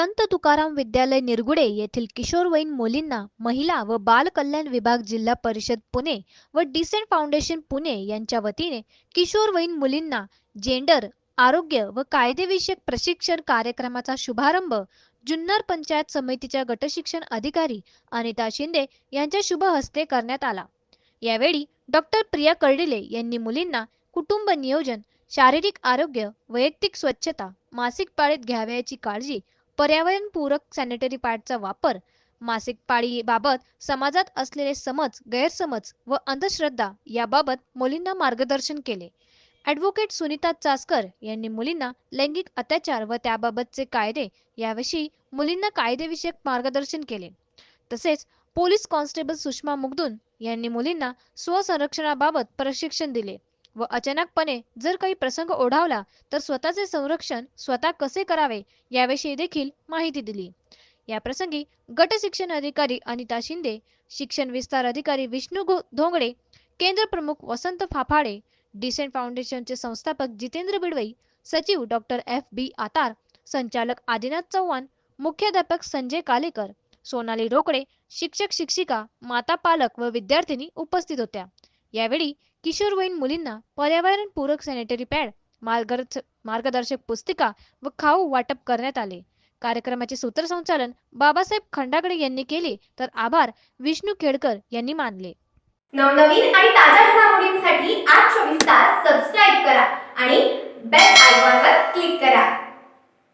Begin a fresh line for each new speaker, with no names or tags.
संत तुकाराम विद्यालय निरगुडे येथील किशोरवयीन मुलींना महिला व बाल कल्याण विभाग जिल्हा परिषद पुणे व डिसेंट फाउंडेशन पुणे यांच्या वतीने किशोरवयीन मुलींना जेंडर आरोग्य व कायदेविषयक प्रशिक्षण कार्यक्रमाचा शुभारंभ जुन्नर पंचायत समितीच्या गटशिक्षण अधिकारी अनिता शिंदे यांच्या शुभ हस्ते करण्यात आला. यावेळी डॉक्टर प्रिया कर्डिले यांनी मुलींना कुटुंब नियोजन शारीरिक आरोग्य वैयक्तिक स्वच्छता मासिक पाळीत घ्यावयाची काळजी पर्यावरणपूरक सॅनिटरी पॅडचा वापर मासिक पाळीबाबत समाजात असलेले समज गैरसमज व अंधश्रद्धा याबाबत मुलींना मार्गदर्शन केले. ॲडव्होकेट सुनीता चासकर यांनी मुलींना लैंगिक अत्याचार व त्याबाबतचे कायदे याविषयी मुलींना कायदेविषयक मार्गदर्शन केले. तसेच पोलीस कॉन्स्टेबल सुषमा मुगदून यांनी मुलींना स्वसंरक्षणाबाबत प्रशिक्षण दिले. व अचानकपणे जर काही प्रसंग ओढावला तर स्वतःचे संरक्षण स्वतः कसे करावे याविषयी देखील माहिती दिली. याप्रसंगी गट शिक्षण अधिकारी अनिता शिंदे शिक्षण विस्तार अधिकारी विष्णू धोंगडे केंद्र प्रमुख वसंत फाफाडे डिसेंट फाउंडेशनचे संस्थापक जितेंद्र बिडवई सचिव डॉक्टर एफ. बी. आतार संचालक आदिनाथ चव्हाण मुख्याध्यापक संजय कालेकर सोनाली रोकडे शिक्षक शिक्षिका माता पालक व विद्यार्थिनी उपस्थित होत्या. यावेळी किशोरवयीन मुलींना पर्यावरणपूरक सॅनिटरी पॅड मार्गदर्श मार्गदर्शक पुस्तिका व खाऊ वाटप करण्यात आले. कार्यक्रमाचे सूत्रसंचालन बाबासाहेब खंडागडे यांनी केले तर आभार विष्णू खेडकर यांनी मानले.
नवनवीन आणि ताज्या घडामोडींसाठी आज चोवीस तास सबस्क्राईब करा आणि बेल आयकॉन